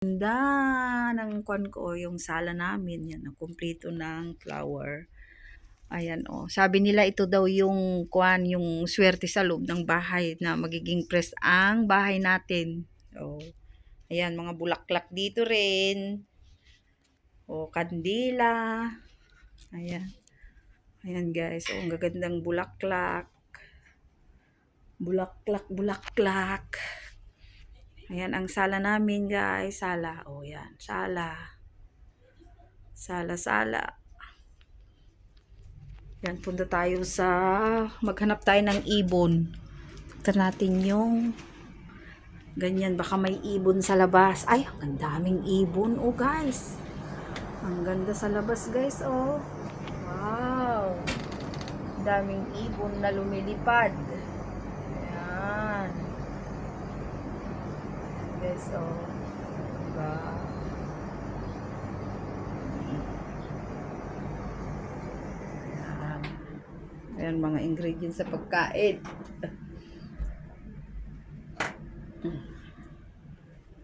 Ganda ng kwan ko, yung sala namin. Yan, ang kumpleto ng flower. Ayan, oh. Sabi nila ito daw yung kwan, yung swerte sa loob ng bahay na magiging press ang bahay natin. Oh. Ayan, mga bulaklak dito rin. Oh, kandila. Ayan. Ayan guys, oh, ang gagandang bulaklak. Bulaklak, bulaklak. Ayan ang sala namin guys. Sala. Oh, yan. Sala. Sala, sala. Yan, punta tayo sa... Maghanap tayo ng ibon. Tignan natin yung... Ganyan, baka may ibon sa labas. Ay, ang daming ibon. Oh, guys. Ang ganda sa labas, guys. Oh. Wow. Daming ibon na lumilipad. Ayan. Guys, oh. Diba? Ayan. Ayan, mga ingredients sa pagkain.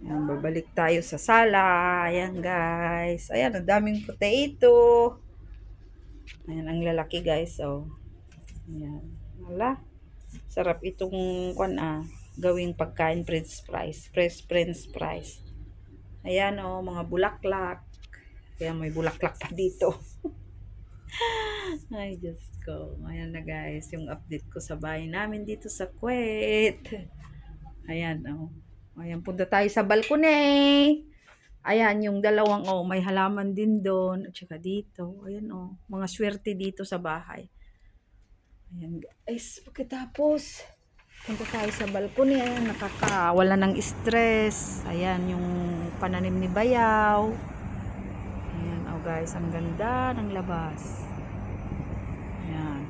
Ayan, babalik tayo sa sala. Ayan, guys. Ayan, ang daming potato. Ayan, ang lalaki, guys. Oh. Ayan. Wala. Sarap itong, kwan ah, gawing pagkain french fries. Fresh french fries. Ayan, oh, mga bulaklak. Ayan, may bulaklak pa dito. Ay, Diyos ko. Ayan na, guys. Yung update ko sa bahay namin dito sa Kuwait. Ayan, oh. Ayan, punta tayo sa balkone. Ayan, yung dalawang, oh, may halaman din doon. At saka dito. Ayan, oh. Mga swerte dito sa bahay. Ayan, guys. Pagkatapos, punta tayo sa balkone. Ayan, nakakawala ng stress. Ayan, yung pananim ni Bayaw. Ayan, oh guys, ang ganda ng labas. Ayan,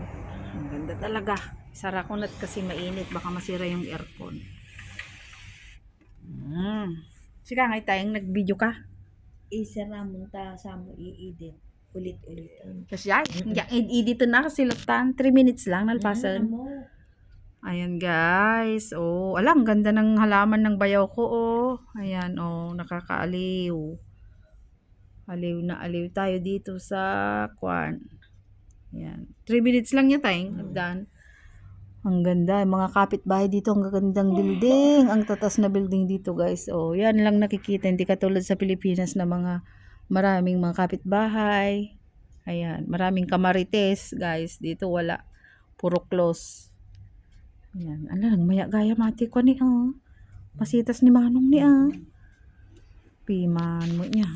ang ganda talaga. Sara ko na't kasi mainit, baka masira yung aircon. Mm. Sika nga tayong nag-video ka. isara mo ta sa mo i-edit ulit-ulit. Kasi ay, yung edit na kasi latan. 3 minutes lang nalpasan. mo? Ayan guys. Oh, alam, ganda ng halaman ng bayaw ko oh. Ayan oh, nakakaaliw. Aliw na aliw tayo dito sa kwan. Ayan. 3 minutes lang yan tayong done. Ang ganda. Mga kapitbahay dito. Ang gagandang building. Ang tatas na building dito guys. Oh, yan lang nakikita. Hindi katulad sa Pilipinas na mga maraming mga kapitbahay. Ayan. Maraming kamarites guys. Dito wala. Puro close. Ayan. Ala, nagmaya gaya mati ko ni ah. Pasitas ni Manong ni ah. Piman mo niya.